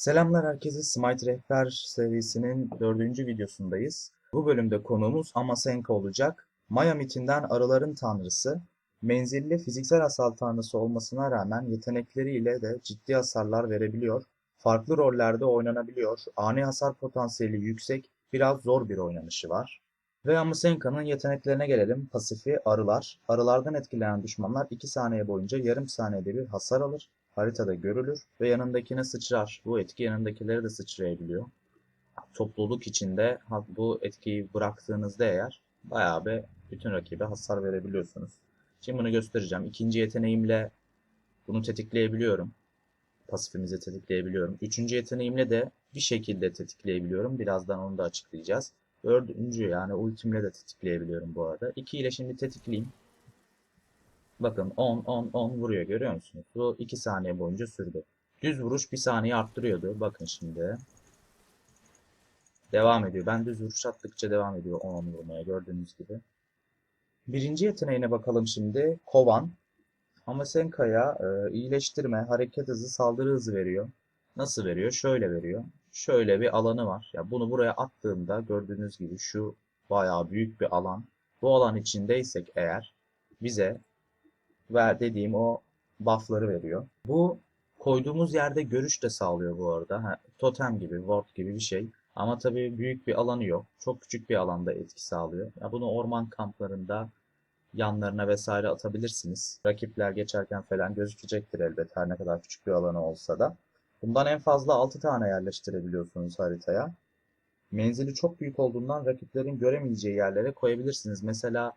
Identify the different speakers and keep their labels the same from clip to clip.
Speaker 1: Selamlar herkese. Smite Rehber serisinin dördüncü videosundayız. Bu bölümde konuğumuz Amasenka olacak. Maya mitinden arıların tanrısı. Menzilli fiziksel hasar tanrısı olmasına rağmen yetenekleriyle de ciddi hasarlar verebiliyor. Farklı rollerde oynanabiliyor. Ani hasar potansiyeli yüksek, biraz zor bir oynanışı var. Ve Amasenka'nın yeteneklerine gelelim. Pasifi arılar. Arılardan etkilenen düşmanlar 2 saniye boyunca yarım saniyede bir hasar alır haritada görülür ve yanındakine sıçrar. Bu etki yanındakileri de sıçrayabiliyor. Topluluk içinde bu etkiyi bıraktığınızda eğer bayağı bir bütün rakibe hasar verebiliyorsunuz. Şimdi bunu göstereceğim. İkinci yeteneğimle bunu tetikleyebiliyorum. Pasifimizi tetikleyebiliyorum. Üçüncü yeteneğimle de bir şekilde tetikleyebiliyorum. Birazdan onu da açıklayacağız. Dördüncü yani ultimle de tetikleyebiliyorum bu arada. İki ile şimdi tetikleyeyim. Bakın 10 10 10 vuruyor görüyor musunuz? Bu 2 saniye boyunca sürdü. Düz vuruş 1 saniye arttırıyordu. Bakın şimdi. Devam ediyor. Ben düz vuruş attıkça devam ediyor 10 10 vurmaya gördüğünüz gibi. Birinci yeteneğine bakalım şimdi. Kovan. Amasenka'ya e, iyileştirme, hareket hızı, saldırı hızı veriyor. Nasıl veriyor? Şöyle veriyor. Şöyle bir alanı var. Ya bunu buraya attığımda gördüğünüz gibi şu bayağı büyük bir alan. Bu alan içindeysek eğer bize ver dediğim o buff'ları veriyor. Bu koyduğumuz yerde görüş de sağlıyor bu arada. Ha, totem gibi, ward gibi bir şey. Ama tabii büyük bir alanı yok. Çok küçük bir alanda etki sağlıyor. Ya bunu orman kamplarında yanlarına vesaire atabilirsiniz. Rakipler geçerken falan gözükecektir elbet her ne kadar küçük bir alanı olsa da. Bundan en fazla 6 tane yerleştirebiliyorsunuz haritaya. Menzili çok büyük olduğundan rakiplerin göremeyeceği yerlere koyabilirsiniz. Mesela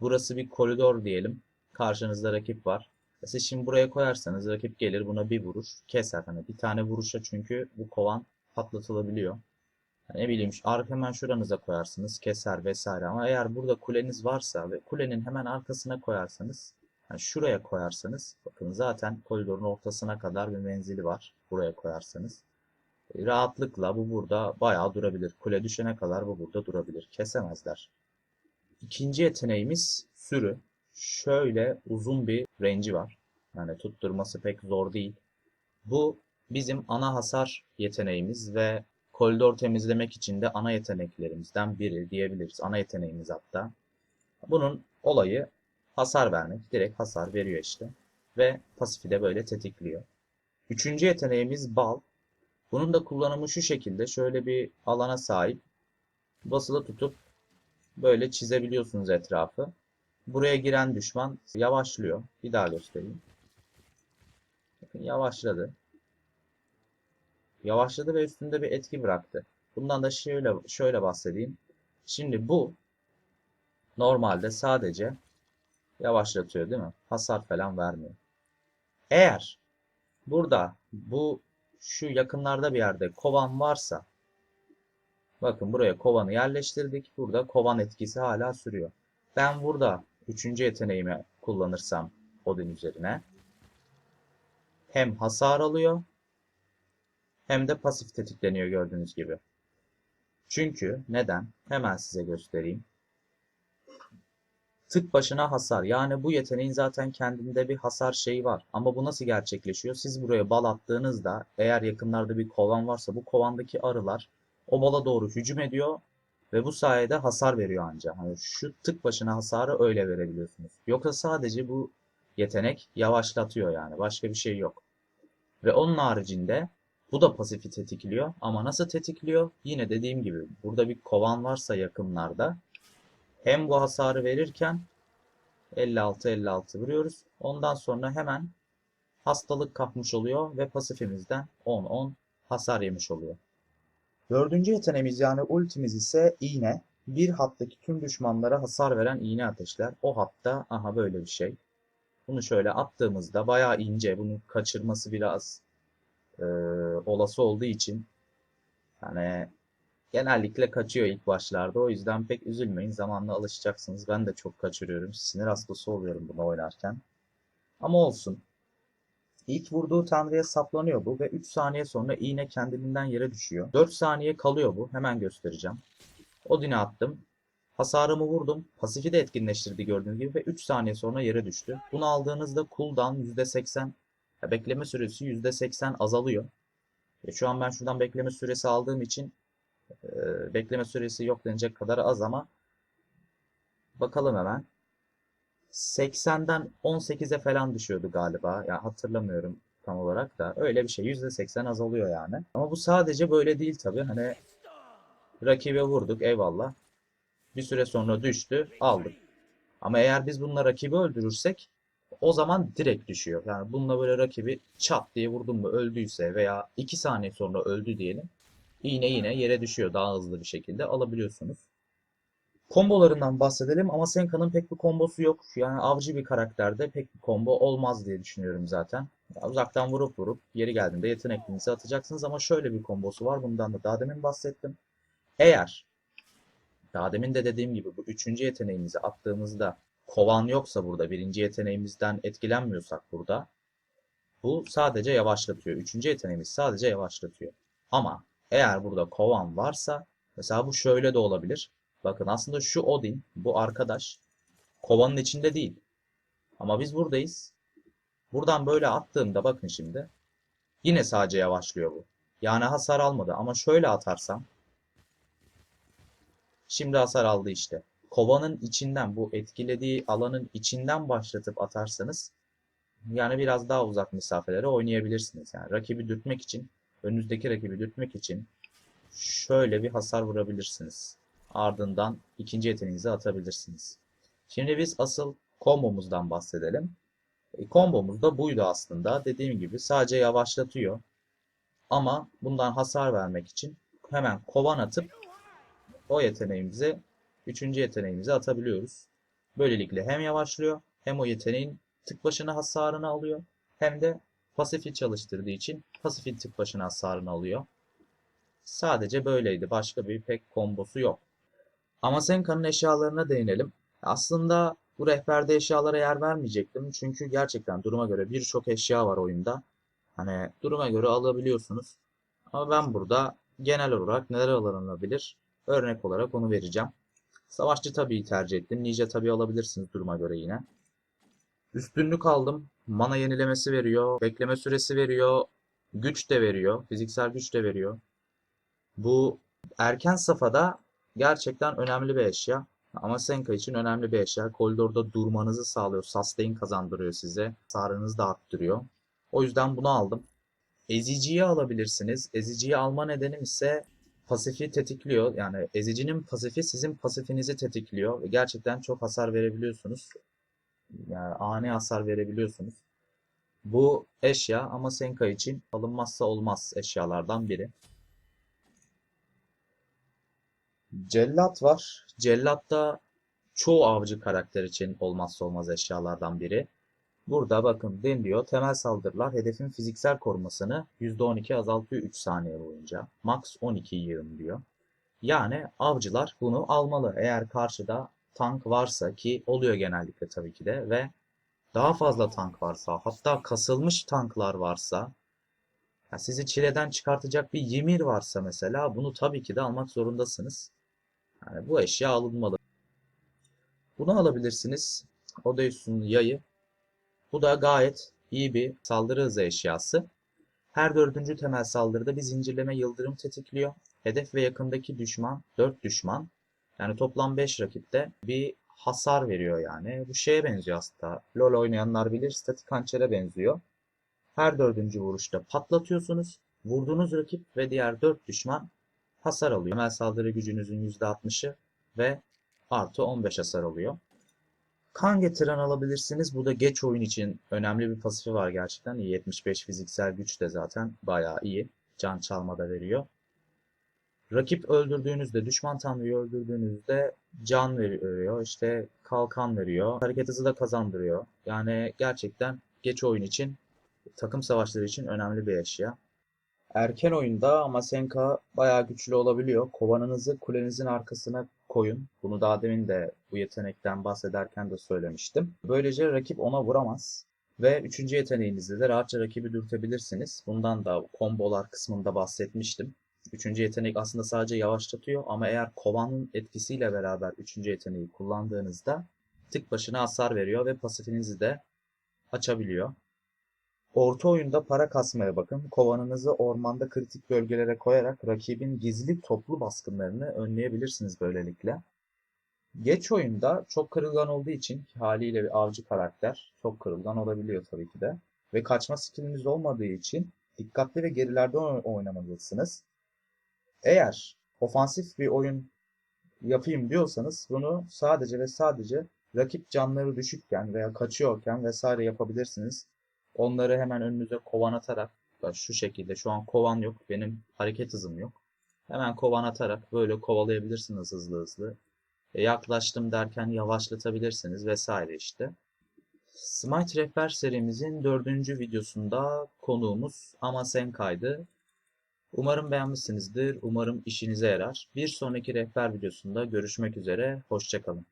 Speaker 1: burası bir koridor diyelim. Karşınızda rakip var. Siz şimdi buraya koyarsanız rakip gelir buna bir vurur keser. Hani bir tane vuruşa çünkü bu kovan patlatılabiliyor. Yani ne bileyim arka hemen şuranıza koyarsınız keser vesaire ama eğer burada kuleniz varsa ve kulenin hemen arkasına koyarsanız yani şuraya koyarsanız bakın zaten koridorun ortasına kadar bir menzili var buraya koyarsanız. E, Rahatlıkla bu burada bayağı durabilir. Kule düşene kadar bu burada durabilir. Kesemezler. İkinci yeteneğimiz sürü. Şöyle uzun bir range'i var. Yani tutturması pek zor değil. Bu bizim ana hasar yeteneğimiz ve koridor temizlemek için de ana yeteneklerimizden biri diyebiliriz. Ana yeteneğimiz hatta. Bunun olayı hasar vermek. Direkt hasar veriyor işte. Ve pasifi de böyle tetikliyor. Üçüncü yeteneğimiz bal. Bunun da kullanımı şu şekilde. Şöyle bir alana sahip. Basılı tutup böyle çizebiliyorsunuz etrafı. Buraya giren düşman yavaşlıyor. Bir daha göstereyim. Bakın yavaşladı. Yavaşladı ve üstünde bir etki bıraktı. Bundan da şöyle şöyle bahsedeyim. Şimdi bu normalde sadece yavaşlatıyor değil mi? Hasar falan vermiyor. Eğer burada bu şu yakınlarda bir yerde kovan varsa bakın buraya kovanı yerleştirdik. Burada kovan etkisi hala sürüyor. Ben burada üçüncü yeteneğimi kullanırsam Odin üzerine hem hasar alıyor hem de pasif tetikleniyor gördüğünüz gibi. Çünkü neden? Hemen size göstereyim. Tık başına hasar. Yani bu yeteneğin zaten kendinde bir hasar şeyi var. Ama bu nasıl gerçekleşiyor? Siz buraya bal attığınızda eğer yakınlarda bir kovan varsa bu kovandaki arılar o bala doğru hücum ediyor ve bu sayede hasar veriyor ancak. Hani şu tık başına hasarı öyle verebiliyorsunuz. Yoksa sadece bu yetenek yavaşlatıyor yani. Başka bir şey yok. Ve onun haricinde bu da pasifi tetikliyor. Ama nasıl tetikliyor? Yine dediğim gibi burada bir kovan varsa yakınlarda hem bu hasarı verirken 56-56 vuruyoruz. Ondan sonra hemen hastalık kapmış oluyor ve pasifimizden 10-10 hasar yemiş oluyor. Dördüncü yeteneğimiz yani ultimiz ise iğne. Bir hattaki tüm düşmanlara hasar veren iğne ateşler. O hatta aha böyle bir şey. Bunu şöyle attığımızda bayağı ince. Bunu kaçırması biraz e, olası olduğu için yani genellikle kaçıyor ilk başlarda. O yüzden pek üzülmeyin. Zamanla alışacaksınız. Ben de çok kaçırıyorum. Sinir hastası oluyorum bunu oynarken. Ama olsun. İlk vurduğu tanrıya saplanıyor bu ve 3 saniye sonra iğne kendiliğinden yere düşüyor. 4 saniye kalıyor bu. Hemen göstereceğim. Odin'e attım. Hasarımı vurdum. Pasifi de etkinleştirdi gördüğünüz gibi ve 3 saniye sonra yere düştü. Bunu aldığınızda cooldown %80 ya bekleme süresi %80 azalıyor. E, şu an ben şuradan bekleme süresi aldığım için e, bekleme süresi yok denecek kadar az ama bakalım hemen. 80'den 18'e falan düşüyordu galiba. Ya hatırlamıyorum tam olarak da. Öyle bir şey. %80 azalıyor yani. Ama bu sadece böyle değil tabii. Hani rakibe vurduk eyvallah. Bir süre sonra düştü aldık. Ama eğer biz bununla rakibi öldürürsek o zaman direkt düşüyor. Yani bununla böyle rakibi çat diye vurdum mu öldüyse veya 2 saniye sonra öldü diyelim. Yine yine yere düşüyor daha hızlı bir şekilde alabiliyorsunuz. Kombolarından bahsedelim ama Senka'nın pek bir kombosu yok. Yani avcı bir karakterde pek bir combo olmaz diye düşünüyorum zaten. Ya uzaktan vurup vurup yeri geldiğinde yeteneklinizi atacaksınız ama şöyle bir kombosu var. Bundan da daha demin bahsettim. Eğer daha demin de dediğim gibi bu üçüncü yeteneğimizi attığımızda kovan yoksa burada birinci yeteneğimizden etkilenmiyorsak burada bu sadece yavaşlatıyor. Üçüncü yeteneğimiz sadece yavaşlatıyor. Ama eğer burada kovan varsa mesela bu şöyle de olabilir. Bakın aslında şu Odin bu arkadaş kovanın içinde değil. Ama biz buradayız. Buradan böyle attığımda bakın şimdi yine sadece yavaşlıyor bu. Yani hasar almadı ama şöyle atarsam Şimdi hasar aldı işte. Kovanın içinden bu etkilediği alanın içinden başlatıp atarsanız yani biraz daha uzak mesafelere oynayabilirsiniz. Yani rakibi dürtmek için, önünüzdeki rakibi dürtmek için şöyle bir hasar vurabilirsiniz. Ardından ikinci yeteneğinizi atabilirsiniz. Şimdi biz asıl kombomuzdan bahsedelim. E, kombomuz da buydu aslında. Dediğim gibi sadece yavaşlatıyor. Ama bundan hasar vermek için hemen kovan atıp o yeteneğimizi, üçüncü yeteneğimizi atabiliyoruz. Böylelikle hem yavaşlıyor hem o yeteneğin tık başına hasarını alıyor hem de pasifi çalıştırdığı için pasifin tık başına hasarını alıyor. Sadece böyleydi. Başka bir pek kombosu yok. Ama Senka'nın eşyalarına değinelim. Aslında bu rehberde eşyalara yer vermeyecektim. Çünkü gerçekten duruma göre birçok eşya var oyunda. Hani duruma göre alabiliyorsunuz. Ama ben burada genel olarak neler alınabilir Örnek olarak onu vereceğim. Savaşçı tabii tercih ettim. Ninja tabii alabilirsiniz duruma göre yine. Üstünlük aldım. Mana yenilemesi veriyor. Bekleme süresi veriyor. Güç de veriyor. Fiziksel güç de veriyor. Bu erken safhada gerçekten önemli bir eşya. Ama Senka için önemli bir eşya. Koridorda durmanızı sağlıyor. Sustain kazandırıyor size. Hasarınızı da arttırıyor. O yüzden bunu aldım. Eziciyi alabilirsiniz. Eziciyi alma nedenim ise pasifi tetikliyor. Yani ezicinin pasifi sizin pasifinizi tetikliyor. Gerçekten çok hasar verebiliyorsunuz. Yani ani hasar verebiliyorsunuz. Bu eşya ama Senka için alınmazsa olmaz eşyalardan biri. Cellat var. Cellat da çoğu avcı karakter için olmazsa olmaz eşyalardan biri. Burada bakın den diyor temel saldırılar hedefin fiziksel korumasını %12 azaltıyor 3 saniye boyunca. Max 12 yığın diyor. Yani avcılar bunu almalı. Eğer karşıda tank varsa ki oluyor genellikle tabii ki de ve daha fazla tank varsa hatta kasılmış tanklar varsa sizi çileden çıkartacak bir Ymir varsa mesela bunu tabii ki de almak zorundasınız. Yani bu eşya alınmalı. Bunu alabilirsiniz. Odysseus'un yayı bu da gayet iyi bir saldırı hızı eşyası. Her dördüncü temel saldırıda bir zincirleme yıldırım tetikliyor. Hedef ve yakındaki düşman 4 düşman yani toplam 5 rakipte bir hasar veriyor yani. Bu şeye benziyor aslında. LoL oynayanlar bilir statik hançere benziyor. Her dördüncü vuruşta patlatıyorsunuz. Vurduğunuz rakip ve diğer 4 düşman hasar alıyor. Temel saldırı gücünüzün %60'ı ve artı 15 hasar alıyor. Kan getiren alabilirsiniz. Bu da geç oyun için önemli bir pasifi var gerçekten. 75 fiziksel güç de zaten bayağı iyi. Can çalma da veriyor. Rakip öldürdüğünüzde, düşman tanrıyı öldürdüğünüzde can veriyor. İşte kalkan veriyor. Hareket hızı da kazandırıyor. Yani gerçekten geç oyun için, takım savaşları için önemli bir eşya. Erken oyunda Amasenka bayağı güçlü olabiliyor. Kovanınızı kulenizin arkasına koyun. Bunu daha demin de bu yetenekten bahsederken de söylemiştim. Böylece rakip ona vuramaz. Ve üçüncü yeteneğinizde de rahatça rakibi dürtebilirsiniz. Bundan da kombolar kısmında bahsetmiştim. Üçüncü yetenek aslında sadece yavaşlatıyor ama eğer kovanın etkisiyle beraber üçüncü yeteneği kullandığınızda tık başına hasar veriyor ve pasifinizi de açabiliyor. Orta oyunda para kasmaya bakın. Kovanınızı ormanda kritik bölgelere koyarak rakibin gizli toplu baskınlarını önleyebilirsiniz böylelikle. Geç oyunda çok kırılgan olduğu için haliyle bir avcı karakter çok kırılgan olabiliyor tabii ki de. Ve kaçma skilliniz olmadığı için dikkatli ve gerilerde oy- oynamalısınız. Eğer ofansif bir oyun yapayım diyorsanız bunu sadece ve sadece rakip canları düşükken veya kaçıyorken vesaire yapabilirsiniz. Onları hemen önünüze kovan atarak şu şekilde şu an kovan yok benim hareket hızım yok. Hemen kovan atarak böyle kovalayabilirsiniz hızlı hızlı. E, yaklaştım derken yavaşlatabilirsiniz vesaire işte. Smite Rehber serimizin dördüncü videosunda konuğumuz Amasenka'ydı. Umarım beğenmişsinizdir. Umarım işinize yarar. Bir sonraki rehber videosunda görüşmek üzere. Hoşçakalın.